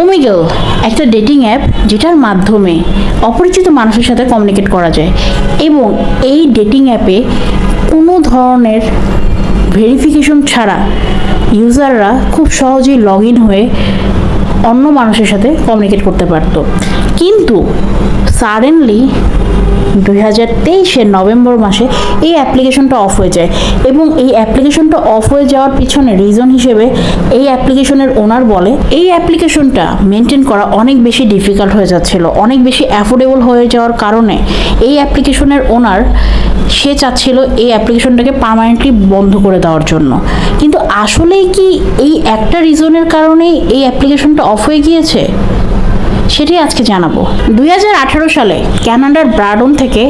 ওমিগেল একটা dating app যেটার মাধ্যমে অপরিচিত মানুষের সাথে কমিউনিকেট করা যায় এবং এই ডেটিং অ্যাপে কোনো ধরনের ভেরিফিকেশন ছাড়া ইউজাররা খুব সহজেই লগ ইন হয়ে অন্য মানুষের সাথে কমিউনিকেট করতে পারত। কিন্তু সাডেনলি দুই হাজার তেইশের নভেম্বর মাসে এই অ্যাপ্লিকেশনটা অফ হয়ে যায় এবং এই অ্যাপ্লিকেশনটা অফ হয়ে যাওয়ার পিছনে রিজন হিসেবে এই অ্যাপ্লিকেশনের ওনার বলে, এই অ্যাপ্লিকেশনটা মেনটেন করা অনেক বেশি ডিফিকাল্ট হয়ে যাচ্ছিল, অনেক বেশি অ্যাফোর্ডেবল হয়ে যাওয়ার কারণে এই অ্যাপ্লিকেশনের ওনার সে চাচ্ছিল এই অ্যাপ্লিকেশনটাকে পার্মানেন্টলি বন্ধ করে দেওয়ার জন্য। কিন্তু আসলেই কি এই একটা রিজনের কারণেই এই অ্যাপ্লিকেশনটা অফ হয়ে গিয়েছে? সেটাই আজকে জানাব। দু হাজার আঠেরো সালে ক্যানাডার ব্রাডন থেকে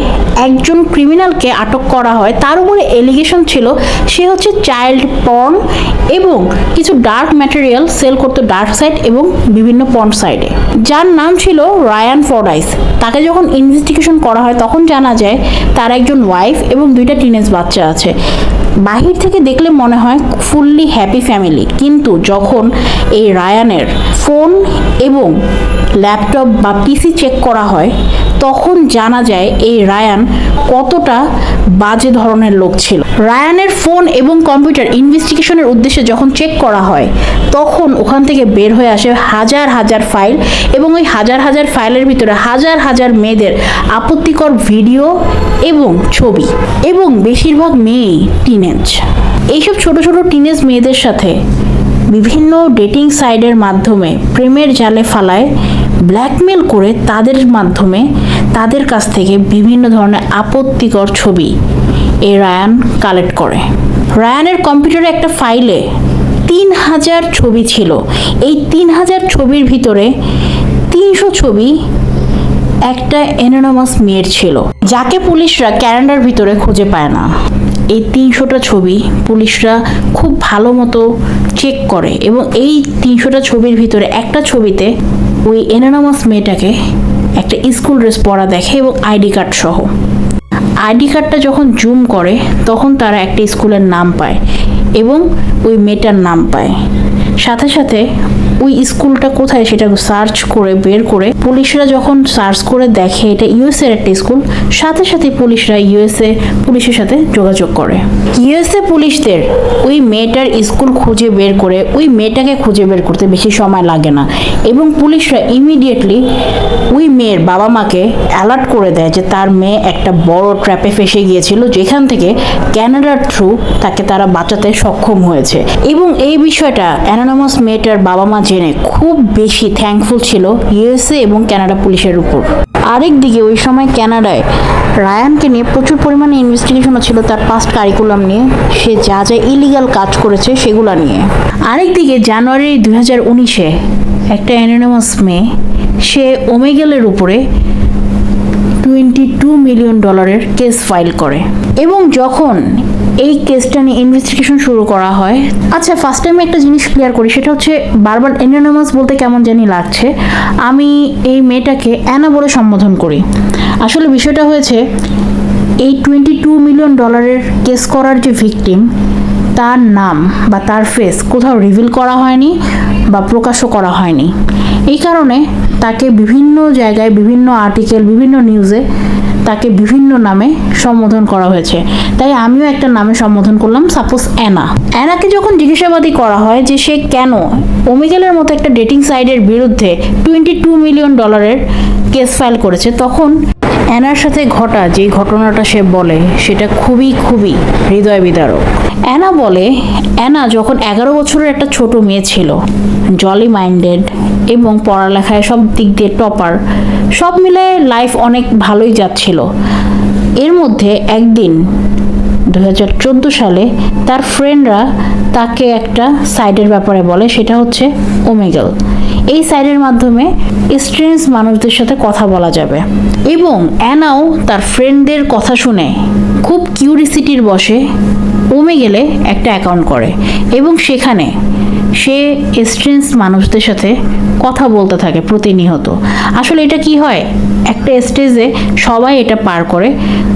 একজন ক্রিমিনালকে আটক করা হয়। তার উপরে এলিগেশন ছিল, সে হচ্ছে চাইল্ড পর্ন এবং কিছু ডার্ক ম্যাটেরিয়াল সেল করতো ডার্ক সাইড এবং বিভিন্ন পর্ন সাইডে যার নাম ছিল রায়ান ফোর্ডাইস। তাকে যখন ইনভেস্টিগেশন করা হয়, তখন জানা যায়, তার একজন ওয়াইফ এবং দুইটা টিনেজ বাচ্চা আছে। বাহির থেকে দেখলে মনে হয় ফুললি হ্যাপি ফ্যামিলি। কিন্তু যখন এই রায়ানের ফোন এবং ল্যাপটপ বা পিসি চেক করা হয়, তখন জানা যায় এই রায়ান কতটা বাজে ধরনের লোক ছিল। রায়ানের ফোন এবং কম্পিউটার ইনভেস্টিগেশনের উদ্দেশ্যে যখন চেক করা হয়, তখন ওখান থেকে বের হয়ে আসে হাজার হাজার ফাইল এবং ওই হাজার হাজার ফাইলের ভিতরে হাজার হাজার মেয়েদের আপত্তিকর ভিডিও এবং ছবি। এবং বেশিরভাগ মেয়েই টিনেজ এইসব ছোট ছোট টিনেজ মেয়েদের সাথে বিভিন্ন ডেটিং সাইডের মাধ্যমে প্রেমের জালে ফালায় ব্ল্যাকমেল করে তাদের মাধ্যমে তাদের কাছ থেকে বিভিন্ন ধরনের আপত্তিকর ছবি এই রায়ান কালেক্ট করে। রায়ানের কম্পিউটারে একটা ফাইলে তিন হাজার ছবি ছিল। এই তিন হাজার ছবির ভিতরে তিনশো ছবি একটা এনোনামাস মেয়ের ছিল, যাকে পুলিশরা ক্যালেন্ডার ভিতরে খুঁজে পায় না। এই তিনশোটা ছবি পুলিশরা খুব ভালো মতো চেক করে এবং এই তিনশোটা ছবির ভিতরে একটা ছবিতে ওই এনোনামাস মেয়েটাকে একটা স্কুল ড্রেস পরা দেখে এবং আইডি কার্ড সহ। আইডি কার্ডটা যখন জুম করে, তখন তারা একটা স্কুলের নাম পায় এবং ওই মেয়েটার নাম পায়। সাথে সাথে ওই স্কুলটা কোথায় সেটা সার্চ করে বের করে পুলিশরা যখন সার্চ করে দেখে, এটা ইউএসএর একটা স্কুল, সাথে সাথে পুলিশরা ইউএসএ পুলিশের সাথে যোগাযোগ করে। ইউএসএ পুলিশদের ওই মেয়েটার স্কুল খুঁজে বের করে, ওই মেয়েটাকে খুঁজে বের করতে বেশি সময় লাগে না এবং পুলিশরা ইমিডিয়েটলি ওই মেয়ের বাবা মাকে অ্যালার্ট করে দেয় যে তার মেয়ে একটা বড় ট্র্যাপে ফেসে গিয়েছিল, যেখান থেকে ক্যানাডার থ্রু তাকে তারা বাঁচাতে সক্ষম হয়েছে। এবং এই বিষয়টা অ্যানোনামাস মেয়েটার বাবা মা জেনে খুব বেশি থ্যাঙ্কফুল ছিল ইউএসএ এবং কানাডা পুলিশের উপর। আরেক দিকে ওই সময় ক্যানাডায় রায়ানকে নিয়ে প্রচুর পরিমাণে ইনভেস্টিগেশনও ছিল তার পাস্ট কারিকুলাম নিয়ে। সে যা যা ইলিগাল কাজ করেছে সেগুলো নিয়ে। আরেক দিকে জানুয়ারি দুই হাজার উনিশে একটা অ্যানোনামাস মেয়ে, সে ওমেগেলের উপরে টোয়েন্টি টু মিলিয়ন ডলারের কেস ফাইল করে। এবং যখন এই কেসটা নিয়ে ইনভেস্টিগেশন শুরু করা হয় আচ্ছা ফার্স্ট টাইমে একটা জিনিস ক্লিয়ার করি, সেটা হচ্ছে বারবার অ্যানোনামাস বলতে কেমন জানি লাগছে। আমি এই মেয়েটাকে অ্যানা বলে সম্বোধন করি। আসলে বিষয়টা হয়েছে, এই টোয়েন্টি টু মিলিয়ন ডলারের কেস করার যে ভিকটিম তার নাম বা তার ফেস কোথাও রিভিল করা হয়নি বা প্রকাশও করা হয়নি। এই কারণে তাকে বিভিন্ন জায়গায়, বিভিন্ন আর্টিকেল বিভিন্ন নিউজে তাকে বিভিন্ন নামে সম্বোধন করা হয়েছে। তাই আমিও একটা নামে সম্বোধন করলাম সাপোজ অ্যানা। অ্যানাকে যখন জিজ্ঞাসাবাদী করা হয় যে সে কেন ওমিগেলের মতো একটা ডেটিং সাইটের বিরুদ্ধে টোয়েন্টি টু মিলিয়ন ডলারের কেস ফাইল করেছে, তখন অ্যানার সাথে ঘটা যে ঘটনাটা সে বলে, সেটা খুবই খুবই হৃদয় বিদারক। অ্যানা বলে, অ্যানা যখন এগারো বছরের একটা ছোট মেয়ে ছিল জলি মাইন্ডেড এবং পড়ালেখায় সব দিক দিয়ে টপার সব মিলে লাইফ অনেক ভালোই যাচ্ছিল। এর মধ্যে একদিন দু হাজার চোদ্দ সালে তার ফ্রেন্ডরা তাকে একটা সাইডের ব্যাপারে বলে, সেটা হচ্ছে ওমেগেল এই সাইডের মাধ্যমে স্ট্রেঞ্জ মানুষদের সাথে কথা বলা যাবে। এবং অ্যানাও তার ফ্রেন্ডদের কথা শুনে খুব কিউরিসিটির বসে ওমে গেলে একটা অ্যাকাউন্ট করে এবং সেখানে সে স্ট্রেন্স মানুষদের সাথে কথা বলতে থাকে প্রতিনিয়ত। আসলে এটা কি হয়? একটা স্টেজে সবাই এটা পার করে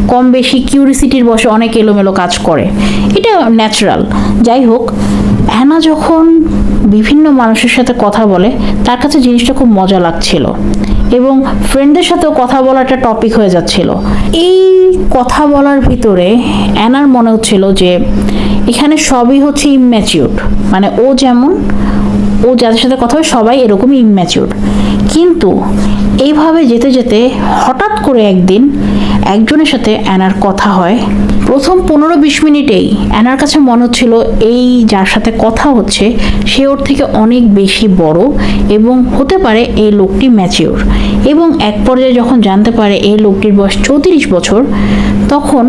কম বেশি কিউরিসিটির বসে অনেক এলোমেলো কাজ করে। এটা ন্যাচারাল। যাই হোক, অ্যানা যখন বিভিন্ন মানুষের সাথে কথা বলে, তার কাছে জিনিসটা খুব মজা লাগছিল এবং ফ্রেন্ডদের সাথেও কথা বলা একটা টপিক হয়ে যাচ্ছিল। এই কথা বলার ভিতরে অ্যানার মনে হচ্ছিল যে, এখানে সবই হচ্ছে ইম্যাচিউর মানে ও যেমন ও যাদের সাথে কথা হয় সবাই এরকমই ইম্যাচিউর কিন্তু এইভাবে যেতে যেতে হঠাৎ করে একদিন একজনের সাথে অ্যানার কথা হয়। প্রথম পনেরো বিশ মিনিটেই অ্যানার কাছে মনে হচ্ছিল এই যার সাথে কথা হচ্ছে, সে ওর থেকে অনেক বেশি বড় এবং হতে পারে এই লোকটি ম্যাচিওর এবং এক পর্যায়ে যখন জানতে পারে এই লোকটির বয়স চৌত্রিশ বছর, তখন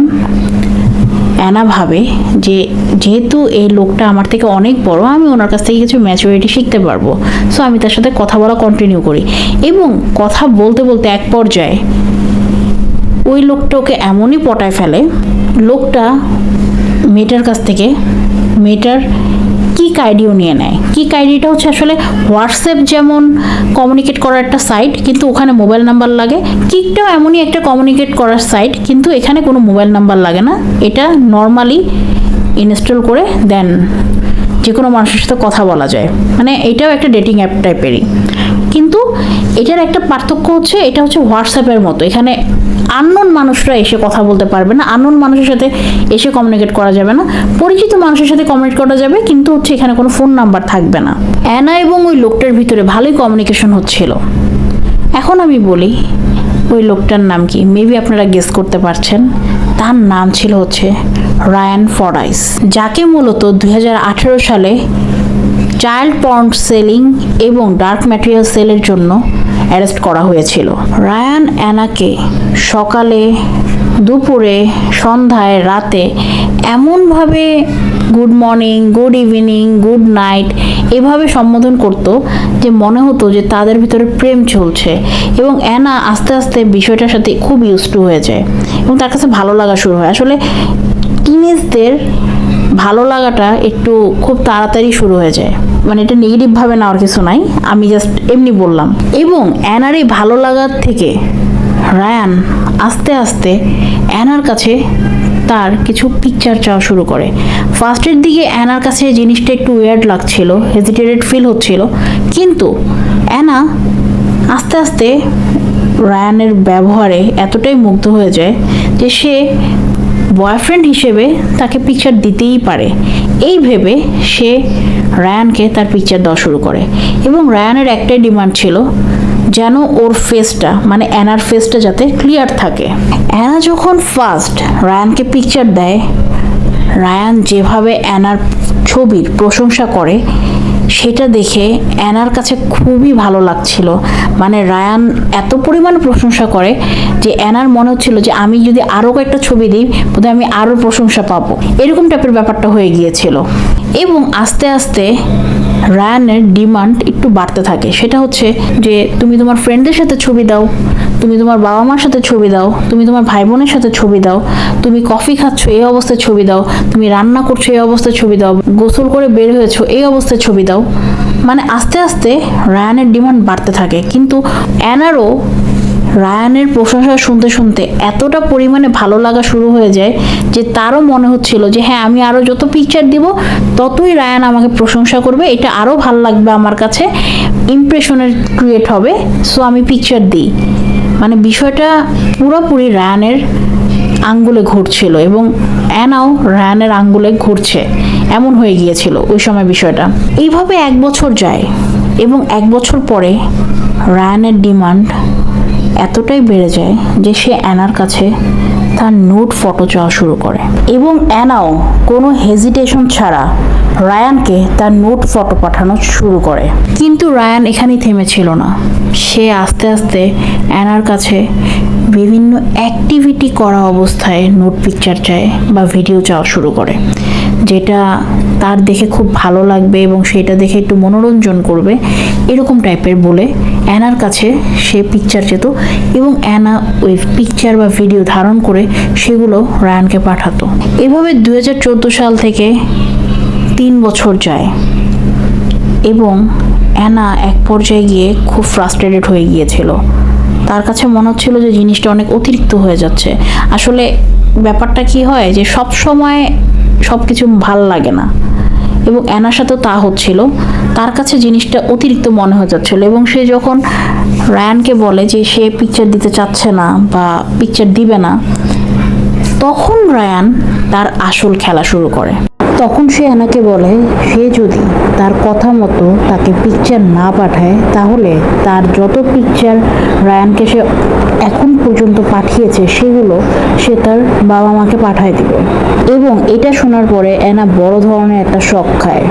অ্যানা ভাবে যে যেহেতু এই লোকটা আমার থেকে অনেক বড়, আমি ওনার কাছ থেকে কিছু ম্যাচুরিটি শিখতে পারব। সো আমি তার সাথে কথা বলা কন্টিনিউ করি। এবং কথা বলতে বলতে এক পর্যায়ে ওই লোকটা ওকে এমনই পটায় ফেলে, লোকটা মেয়েটার কাছ থেকে, মেয়েটার কী কাইডিও নিয়ে নেয়? কিক আইডিটা হচ্ছে আসলে হোয়াটসঅ্যাপ যেমন কমিউনিকেট করার একটা সাইট কিন্তু ওখানে মোবাইল নাম্বার লাগে। কিকটাও এমনই একটা কমিউনিকেট করার সাইট কিন্তু এখানে কোনো মোবাইল নাম্বার লাগে না। এটা নর্মালি ইনস্টল করে দেন। যে কোনো মানুষের সাথে কথা বলা যায়। মানে এটাও একটা ডেটিং অ্যাপ টাইপেরই কিন্তু এটার একটা পার্থক্য হচ্ছে, এটা হচ্ছে হোয়াটসঅ্যাপের মতো। এখানে আননোন মানুষরা এসে কথা বলতে পারবে না। আননোন মানুষের সাথে এসে কমিউনিকেট করা যাবে না। পরিচিত মানুষের সাথে কমিউনিকেট করা যাবে, কিন্তু হচ্ছে এখানে কোনো ফোন নাম্বার থাকবে না। অ্যানা এবং ওই লোকটার ভিতরে ভালোই কমিউনিকেশন হচ্ছিল। এখন আমি বলি, ওই লোকটার নাম কি? মেবি আপনারা গেস করতে পারছেন। তার নাম ছিল হচ্ছে রায়ান ফরাইস, যাকে মূলত দুই হাজার আঠারো সালে চাইল্ড পর্ন সেলিং এবং ডার্ক ম্যাটেরিয়াল সেলের জন্য অ্যারেস্ট করা হয়েছিল। রায়ান অ্যানাকে সকালে দুপুরে সন্ধ্যায় রাতে এমনভাবে good morning good evening good night এভাবে সম্বোধন করত যে মনে হতো যে তাদের ভিতরে প্রেম চলছে এবং অ্যানা আস্তে আস্তে বিষয়টার সাথে খুব ইউজ টু হয়ে যায় এবং তার কাছে ভালো লাগা শুরু হয়। আসলে টিনেজদের ভালো লাগাটা একটু খুব তাড়াতাড়ি শুরু হয়ে যায়। মানে এটা নেগেটিভভাবে নেওয়ার কিছু নাই। আমি জাস্ট এমনি বললাম। এবং অ্যানার ভালো লাগার থেকে রায়ান আস্তে আস্তে অ্যানার কাছে তার কিছু পিকচার চাওয়া শুরু করে। ফার্স্টের দিকে অ্যানার কাছে জিনিসটা একটু ওয়ার্ড লাগছিল হেজিটেটেড ফিল হচ্ছিল। কিন্তু অ্যানা আস্তে আস্তে রায়ানের ব্যবহারে এতটাই মুগ্ধ হয়ে যায় যে সে বয়ফ্রেন্ড হিসেবে তাকে পিকচার দিতেই পারে। এই ভেবে সে রায়ানকে তার পিকচার দেওয়া শুরু করে। এবং রায়ানের একটাই ডিমান্ড ছিল যেন ওর ফেসটা মানে অ্যানার ফেসটা যাতে ক্লিয়ার থাকে। অ্যানা যখন ফার্স্ট রায়ানকে পিকচার দেয়, রায়ান যেভাবে অ্যানার ছবির প্রশংসা করে সেটা দেখে অ্যানার কাছে খুবই ভালো লাগছিল। মানে রায়ান এত পরিমাণ প্রশংসা করে যে অ্যানার মনে হচ্ছিল যে আমি যদি আরও কয়েকটা ছবি দিই, বোধহয় আমি আরও প্রশংসা পাবো। এরকম টাইপের ব্যাপারটা হয়ে গিয়েছিল। এবং আস্তে আস্তে রায়ানের ডিমান্ড একটু বাড়তে থাকে। সেটা হচ্ছে যে, তুমি তোমার ফ্রেন্ডদের সাথে ছবি দাও। তুমি তোমার বাবা মার সাথে ছবি দাও, তুমি তোমার ভাই বোনের সাথে ছবি দাও, তুমি কফি খাচ্ছ, এই অবস্থায় ছবি দাও, তুমি রান্না করছ, এই অবস্থায় ছবি দাও, গোসল করে বের হয়েছো, এই অবস্থায় ছবি দাও। মানে আস্তে আস্তে রায়ানের ডিমান্ড বাড়তে থাকে। কিন্তু অ্যানারও রায়ানের প্রশংসা শুনতে শুনতে এতটা পরিমাণে ভালো লাগা শুরু হয়ে যায় যে তারও মনে হচ্ছিল যে হ্যাঁ আমি আরও যত পিকচার দিব, ততই রায়ান আমাকে প্রশংসা করবে। এটা আরও ভালো লাগবে আমার কাছে। ইমপ্রেশনের ক্রিয়েট হবে সো আমি পিকচার দিই। মানে বিষয়টা পুরোপুরি রায়ানের আঙ্গুলে ঘুরছিল এবং অ্যানাও রায়ানের আঙ্গুলে ঘুরছে। এমন হয়ে গিয়েছিল ওই সময় বিষয়টা। এইভাবে এক বছর যায় এবং এক বছর পরে রায়ানের ডিমান্ড এতটাই বেড়ে যায় যে সে অ্যানার কাছে তার নোট ফটো চাওয়া শুরু করে। এবং অ্যানাও কোনো হেজিটেশন ছাড়া রায়ানকে তার নোট ফটো পাঠানো শুরু করে। কিন্তু রায়ান এখানেই থেমেছিল না। সে আস্তে আস্তে অ্যানার কাছে বিভিন্ন অ্যাক্টিভিটি করা অবস্থায় নোট পিকচার চায় বা ভিডিও চাওয়া শুরু করে, যেটা তার দেখে খুব ভালো লাগবে এবং সেটা দেখে একটু মনোরঞ্জন করবে, এরকম টাইপের বলে অ্যানার কাছে সে পিকচার যেত এবং অ্যানা ওই পিকচার বা ভিডিও ধারণ করে সেগুলো রায়ানকে পাঠাতো। এভাবে দু হাজার চোদ্দ সাল থেকে তিন বছর যায় এবং অ্যানা এক পর্যায়ে গিয়ে খুব ফ্রাস্ট্রেটেড হয়ে গিয়েছিল। তার কাছে মনে হচ্ছিল যে জিনিসটা অনেক অতিরিক্ত হয়ে যাচ্ছে। আসলে ব্যাপারটা কি হয় যে সব সময় সব কিছু ভালো লাগে না এবং অ্যানার সাথেও তা হচ্ছিল। তার কাছে জিনিসটা অতিরিক্ত মনে হয়ে যাচ্ছিল এবং সে যখন রায়ানকে বলে যে সে পিকচার দিতে চাচ্ছে না বা পিকচার দিবে না, তখন রায়ান তার আসল খেলা শুরু করে। তখন সে অ্যানাকে বলে সে যদি তার কথা মতো তাকে পিকচার না পাঠায়, তাহলে তার যত পিকচার রায়ানকে সে এখন পর্যন্ত পাঠিয়েছে, সেগুলো সে তার বাবা মাকে পাঠায় দিবে। এবং এটা শোনার পরে অ্যানা বড় ধরনের একটা শখ খায়।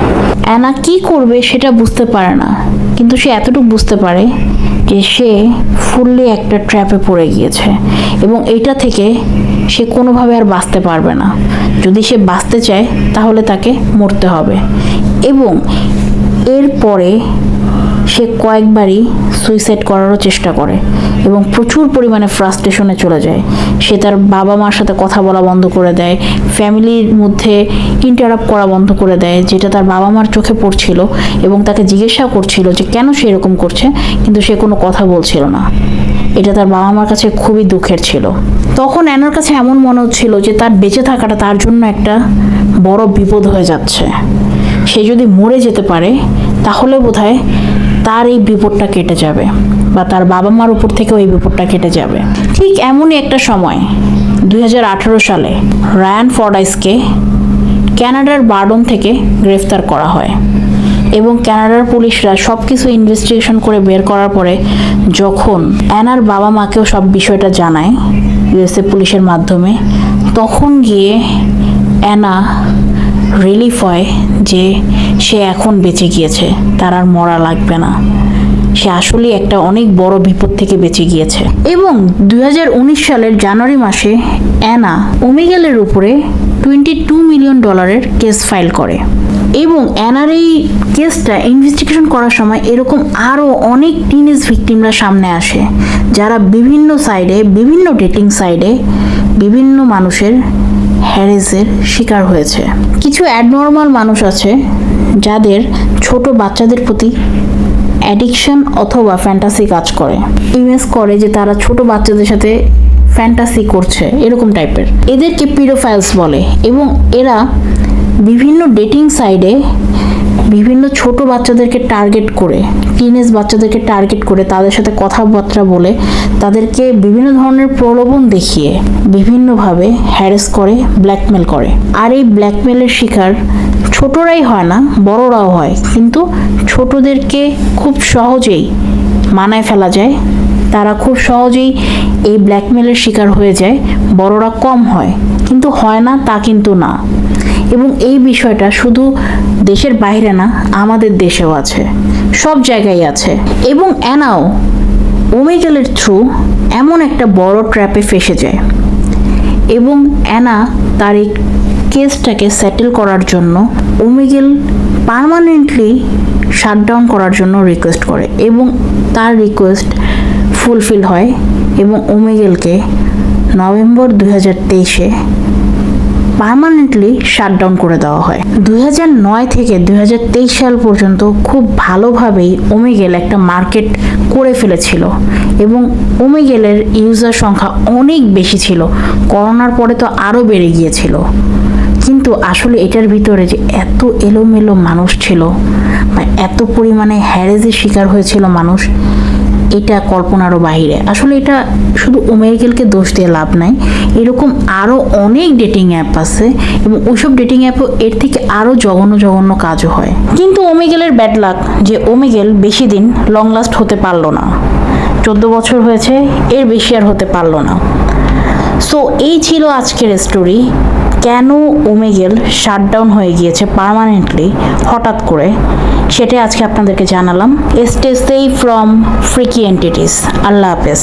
অ্যানা কি করবে সেটা বুঝতে পারে না, কিন্তু সে এতটুকু বুঝতে পারে যে সে ফুললি একটা ট্র্যাপে পড়ে গিয়েছে। এবং এটা থেকে সে কোনোভাবে আর বাঁচতে পারবে না। যদি সে বাঁচতে চায়, তাহলে তাকে মরতে হবে। এবং এরপরে সে কয়েকবারই সুইসাইড করারও চেষ্টা করে এবং প্রচুর পরিমাণে ফ্রাস্ট্রেশনে চলে যায়। সে তার বাবা মার সাথে কথা বলা বন্ধ করে দেয়, ফ্যামিলির মধ্যে ইন্টারাপ্ট করা বন্ধ করে দেয়, যেটা তার বাবা মার চোখে পড়ছিল এবং তাকে জিজ্ঞাসা করছিল যে কেন সে এরকম করছে, কিন্তু সে কোনো কথা বলছিল না। এটা তার বাবা মার কাছে খুবই দুঃখের ছিল। তখন অ্যানার কাছে এমন মনে হচ্ছিল যে তার বেঁচে থাকাটা তার জন্য একটা বড় বিপদ হয়ে যাচ্ছে। সে যদি মরে যেতে পারে, তাহলে বোধহয় তার এই বিপদটা কেটে যাবে বা তার বাবা মার উপর থেকেও এই বিপদটা কেটে যাবে। ঠিক এমনই একটা সময় দু হাজার আঠারো সালে, রায়ান ফর্ডাইসকে ক্যানাডার বার্ডন থেকে গ্রেফতার করা হয়। এবং ক্যানাডার পুলিশরা সব কিছু ইনভেস্টিগেশন করে বের করার পরে যখন অ্যানার বাবা মাকেও সব বিষয়টা জানায় ইউএসএ পুলিশের মাধ্যমে, তখন গিয়ে অ্যানা রিলিফ হয় যে সে এখন বেঁচে গিয়েছে, তার আর মরা লাগবে না। সে আসলে একটা অনেক বড় বিপদ থেকে বেঁচে গিয়েছে। এবং দু হাজার উনিশ সালের জানুয়ারি মাসে অ্যানা ওমিগেলের উপরে টোয়েন্টি টু মিলিয়ন ডলারের কেস ফাইল করে। এবং এই কেসটা ইনভেস্টিগেশন করার সময় এরকম আরও অনেক টিনেজ ভিকটিমরা সামনে আসে, যারা বিভিন্ন সাইডে বিভিন্ন ডেটিং সাইডে বিভিন্ন মানুষের হ্যারেসের শিকার হয়েছে। কিছু অ্যাডনর্মাল মানুষ আছে যাদের ছোট বাচ্চাদের প্রতি অ্যাডিকশন অথবা ফ্যান্টাসি কাজ করে। ইমেজ করে যে তারা ছোট বাচ্চাদের সাথে ফ্যান্টাসি করছে, এরকম টাইপের এদেরকে পিরোফাইলস বলে এবং এরা বিভিন্ন ডেটিং সাইডে বিভিন্ন ছোট বাচ্চাদেরকে টার্গেট করে টিনেজ বাচ্চাদেরকে টার্গেট করে, তাদের সাথে কথাবার্তা বলে, তাদেরকে বিভিন্ন ধরনের প্রলোভন দেখিয়ে বিভিন্নভাবে হ্যারেস করে ব্ল্যাকমেল করে। আর এই ব্ল্যাকমেলের শিকার ছোটরাই হয় না, বড়রাও হয়। কিন্তু ছোটদেরকে খুব সহজেই মানায় ফেলা যায়। তারা খুব সহজেই এই ব্ল্যাকমেলের শিকার হয়ে যায়। বড়রা কম হয়। কিন্তু হয় না, তা কিন্তু না। এবং এই বিষয়টা শুধু দেশের বাইরে না, আমাদের দেশেও আছে। সব জায়গায় আছে। এবং অ্যানাও ওমেগেলের থ্রু এমন একটা বড় ট্র্যাপে ফেসে যায়। এবং অ্যানা তার এই কেসটাকে সেটেল করার জন্য ওমেগেল পার্মানেন্টলি শাটডাউন করার জন্য রিকোয়েস্ট করে। এবং তার রিকোয়েস্ট ফুলফিল হয় এবং ওমেগেলকে নভেম্বর দু হাজার তেইশে পার্মানেন্টলি শাটডাউন করে দেওয়া হয়। দুই থেকে দু হাজার তেইশ সাল পর্যন্ত খুব ভালোভাবেই ওমেগেল একটা মার্কেট করে ফেলেছিল এবং ওমেগেলের ইউজার সংখ্যা অনেক বেশি ছিল। করোনার পরে তো আরও বেড়ে গিয়েছিল। কিন্তু আসলে এটার ভিতরে যে এত এলোমেলো মানুষ ছিল বা এত পরিমাণে হ্যারেজের শিকার হয়েছিল মানুষ এটা কল্পনারও বাহিরে। আসলে এটা শুধু ওমেগেলকে দোষ দিয়ে লাভ নাই, এরকম আরও অনেক ডেটিং অ্যাপ আছে এবং ওইসব ডেটিং অ্যাপও এর থেকে আরও জঘন্য জঘন্য কাজও হয়। কিন্তু ওমেগেলের ব্যাড লাক যে ওমেগেল বেশি দিন লং লাস্ট হতে পারল না। চোদ্দ বছর হয়েছে, এর বেশি আর হতে পারল না। সো এই ছিল আজকের স্টোরি কেন ওমেগেল শাটডাউন হয়ে গিয়েছে পারমানেন্টলি হঠাৎ করে? সেটাই আজকে আপনাদেরকে জানালাম। স্টে সেই ফ্রম ফ্রিকি এন্টিটিস আল্লাহ হাফেজ।